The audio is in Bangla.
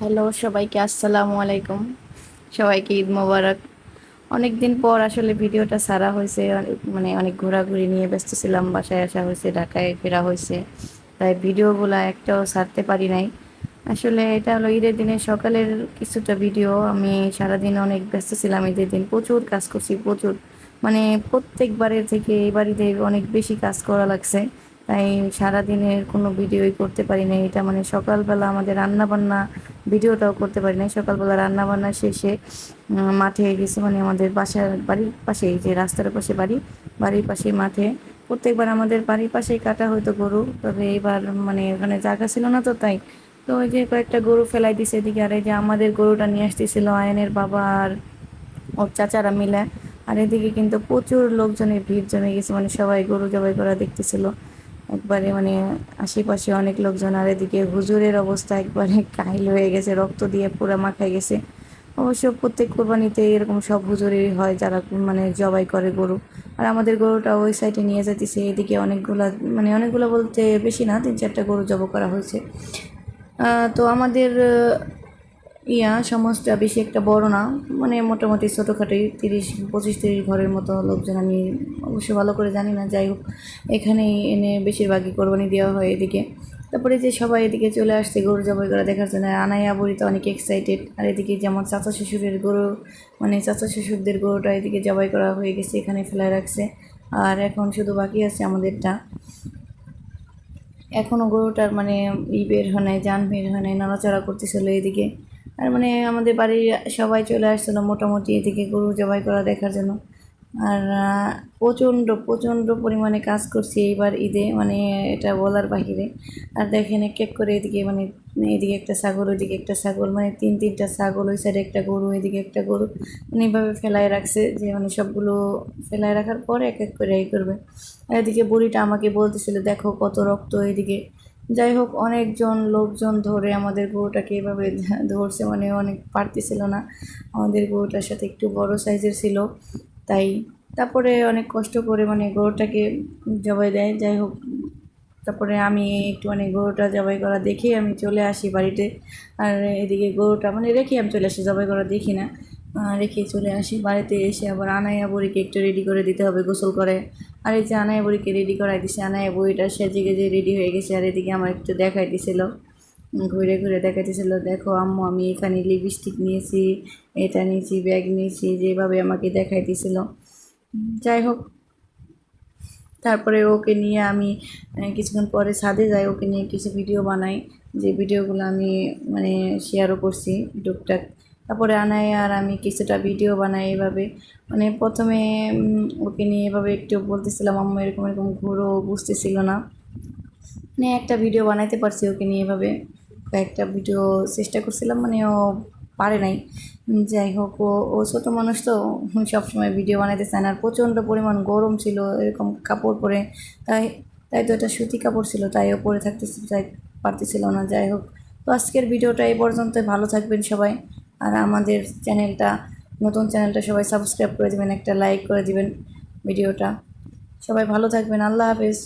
হ্যালো, সবাইকে আসসালামু আলাইকুম। সবাইকে ঈদ মোবারক। অনেক দিন পর আসলে ভিডিওটা সারা হয়েছে মানে অনেক ঘোরাঘুরি নিয়ে ব্যস্ত ছিলাম, বাসায় আসা হয়েছে, ঢাকায় ফেরা হয়েছে। তাই ভিডিওগুলো একটাও ছাড়তে পারি নাই। আসলে এটা হলো ঈদের দিনে সকালের কিছুটা ভিডিও। আমি সারাদিন অনেক ব্যস্ত ছিলাম ঈদের দিন। প্রচুর কাজ করছি, প্রচুর। মানে প্রত্যেকবারের থেকে এবার ঈদে অনেক বেশি কাজ করা লাগছে। তাই সারাদিনের কোনো ভিডিওই করতে পারি না এটা মানে সকালবেলা আমাদের রান্না বান্না ভিডিওটাও করতে পারি নাই। সকালবেলা রান্না বান্না শেষে মাঠে গেছি মানে আমাদের বাসার বাড়ির পাশেই, যে রাস্তার পাশে বাড়ি, বাড়ির পাশে মাঠে। প্রত্যেকবার আমাদের বাড়ির পাশেই কাটা হতো গরু, তবে এবার মানে ওখানে জায়গা ছিল না তো তাই। তো ওই যে কয়েকটা গরু ফেলাই দিছে এদিকে, আর এই যে আমাদের গরুটা নিয়ে আসতেছিল আয়নের বাবা আর ওর চাচারা মিলে। আর এদিকে কিন্তু প্রচুর লোকজনের ভিড় জমে গেছে মানে সবাই গরু জবাই করা দেখতেছিল। একবারে মানে আশেপাশে অনেক লোকজন আর এদিকে হুজুরের অবস্থা একবারে কাহিল হয়ে গেছে, রক্ত দিয়ে পুরা মাখায় গেছে। অবশ্য প্রত্যেক কোরবানিতে এরকম সব হুজুরেরই হয় যারা মানে জবাই করে গরু। আর আমাদের গরুটা ওই সাইডে নিয়ে যেতেছে এদিকে অনেকগুলা মানে অনেকগুলো বলতে বেশি না, তিন চারটা গরু জব করা হয়েছে। তো আমাদের ইয়া সমাজটা বেশি একটা বড় না। মানে মোটামুটি ছোটোখাটোই তিরিশ, পঁচিশ, তিরিশ ঘরের মতো লোকজন আমি অবশ্য ভালো করে জানি না। যাই হোক, এখানেই এনে বেশিরভাগই কোরবানি দেওয়া হয় এদিকে। তারপরে যে সবাই এদিকে চলে আসছে গরু জবাই করা দেখার জন্য, আনাইয়া বুড়ি তো অনেক এক্সাইটেড আর এদিকে যেমন চাচা শ্বশুরের গরু মানে চাচা শ্বশুরদের গরুটা এদিকে জবাই করা হয়ে গেছে, এখানে ফেলায় রাখছে। আর এখন শুধু বাকি আছে আমাদেরটা। এখনও গরুটার মানে ই বের হয় নাই যান বের হয় নাই, নড়াচড়া করতেছিল এদিকে। আর মানে আমাদের বাড়ির সবাই চলে আসছিল মোটামুটি এদিকে গরু জবাই করা দেখার জন্য। আর প্রচণ্ড প্রচণ্ড পরিমাণে কাজ করছি এইবার ঈদে মানে এটা বলার বাহিরে। আর দেখেন এক এক করে এদিকে মানে এদিকে একটা ছাগল, ওইদিকে একটা ছাগল মানে তিন, তিনটা ছাগল, ওই সাইডে একটা গরু, এদিকে একটা গরু। মানে এইভাবে ফেলায় রাখছে যে মানে সবগুলো ফেলায় রাখার পরে এক এক করে এই করবে। আর এদিকে বুড়িটা আমাকে বলতেছিল, দেখো কত রক্ত এদিকে। যাই হোক, অনেকজন লোকজন ধরে আমাদের গরুটাকে এভাবে ধরছে মানে অনেক পারতেছিল না। আমাদের গরুটার সাথে একটু বড় সাইজের ছিল, তাই তারপরে অনেক কষ্ট করে মানে গরুটাকে জবাই দেয়। যাই হোক, তারপরে আমি একটু মানে গরুটা জবাই করা দেখে আমি চলে আসি বাড়িতে। আর এদিকে গরুটা মানে রেখে আমি চলে আসি, জবাই করা দেখি না। রেখে চলে আসি। বাড়িতে এসে আবার আনাইয়া বুড়িকে একটু রেডি করে দিতে হবে গোসল করে। আর এই যে আনাইয়া বুড়িকে রেডি করাই দিছে, আনাইয়া বুড়িটা সেজে গেজে রেডি হয়ে গেছে আর এদিকে আমার একটু দেখাই দিছিল ঘুরে ঘুরে দেখাইতেছিল, দেখো আম্মু, আমি এখানে লিপস্টিক নিয়েছি, এটা নিয়েছি ব্যাগ নিয়েছি, যেভাবে আমাকে দেখাই দেখাইতেছিল। যাই হোক, তারপরে ওকে নিয়ে আমি কিছুক্ষণ পরে ছাদে যাই, ওকে নিয়ে কিছু ভিডিও বানাই। যে ভিডিওগুলো আমি মানে শেয়ারও করছি টুকটাক। তারপরে আনাই আর আমি কিছুটা ভিডিও বানাই এভাবে। মানে প্রথমে ওকে নিয়ে এভাবে একটু বলতেছিলাম, আম্মু, এরকম এরকম ঘুরো, বুঝতেছিল না। মানে একটা ভিডিও বানাইতে পারছি ওকে নিয়ে এভাবে। কয়েকটা ভিডিও চেষ্টা করছিলাম মানে ও পারে নাই। যাই হোক, ও ও ছোটো মানুষ তো সবসময় ভিডিও বানাইতে চায় না। আর প্রচণ্ড পরিমাণ গরম ছিল, এরকম কাপড় পরে। তাই তাই তো এটা সুতি কাপড় ছিল, তাই ও পরে থাকতে চাই পারতেছিল না। যাই হোক, তো আজকের ভিডিওটা এই পর্যন্ত ভালো থাকবেন সবাই। আর আমাদের চ্যানেলটা, নতুন চ্যানেলটা সবাই সাবস্ক্রাইব করে দেবেন, একটা লাইক করে দিবেন ভিডিওটা। সবাই ভালো থাকবেন, আল্লাহ হাফেজ।